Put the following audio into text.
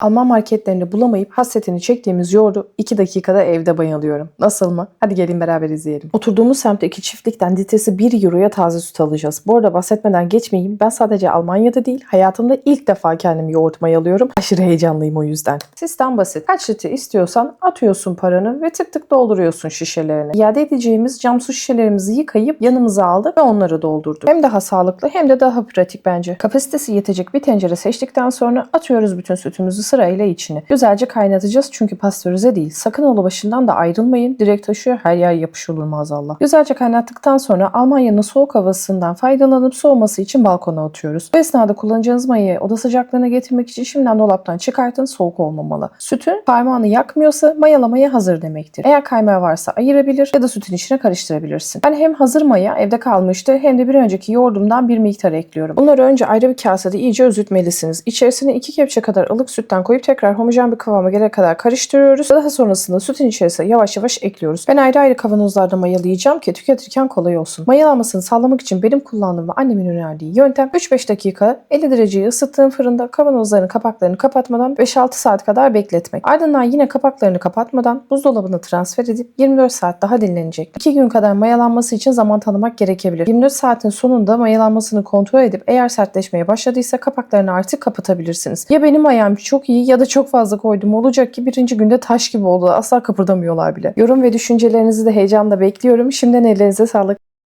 Alman marketlerinde bulamayıp hasretini çektiğimiz yoğurdu 2 dakikada evde bayılıyorum. Nasıl mı? Hadi gelin beraber izleyelim. Oturduğumuz semtteki çiftlikten litresi 1 euroya taze süt alacağız. Bu arada bahsetmeden geçmeyeyim. Ben sadece Almanya'da değil hayatımda ilk defa kendim yoğurt mayalıyorum. Aşırı heyecanlıyım o yüzden. Sistem basit. Kaç litre istiyorsan atıyorsun paranı ve tık tık dolduruyorsun şişelerini. İade edeceğimiz cam su şişelerimizi yıkayıp yanımıza aldık ve onları doldurduk. Hem daha sağlıklı hem de daha pratik bence. Kapasitesi yetecek bir tencere seçtikten sonra atıyoruz bütün sütümüzü sırayla içine. Güzelce kaynatacağız çünkü pastörize değil. Sakın ola başından da ayrılmayın. Direkt taşıyor her yer yapış olur maazallah. Güzelce kaynattıktan sonra Almanya'nın soğuk havasından faydalanıp soğuması için balkona atıyoruz. Bu esnada kullanacağınız mayayı oda sıcaklığına getirmek için şimdiden dolaptan çıkartın soğuk olmamalı. Sütün parmağını yakmıyorsa mayalamaya hazır demektir. Eğer kaymağı varsa ayırabilir ya da sütün içine karıştırabilirsin. Ben hem hazır maya evde kalmıştı hem de bir önceki yoğurdumdan bir miktar ekliyorum. Bunları önce ayrı bir kasede iyice özütmelisiniz. İçerisine 2 kepçe kadar ılık sütten koyup tekrar homojen bir kıvama gelene kadar karıştırıyoruz. Daha sonrasında sütün içerisine yavaş yavaş ekliyoruz. Ben ayrı ayrı kavanozlarda mayalayacağım ki tüketirken kolay olsun. Mayalanmasını sağlamak için benim kullandığım ve annemin önerdiği yöntem 3-5 dakika 50 dereceyi ısıttığım fırında kavanozların kapaklarını kapatmadan 5-6 saat kadar bekletmek. Ardından yine kapaklarını kapatmadan buzdolabına transfer edip 24 saat daha dinlenecek. 2 gün kadar mayalanması için zaman tanımak gerekebilir. 24 saatin sonunda mayalanmasını kontrol edip eğer sertleşmeye başladıysa kapaklarını artık kapatabilirsiniz. Ya benim ayağım iyi ya da çok fazla koydum olacak ki birinci günde taş gibi oldu. Asla kıpırdamıyorlar bile. Yorum ve düşüncelerinizi de heyecanla bekliyorum. Şimdiden ellerinize sağlık.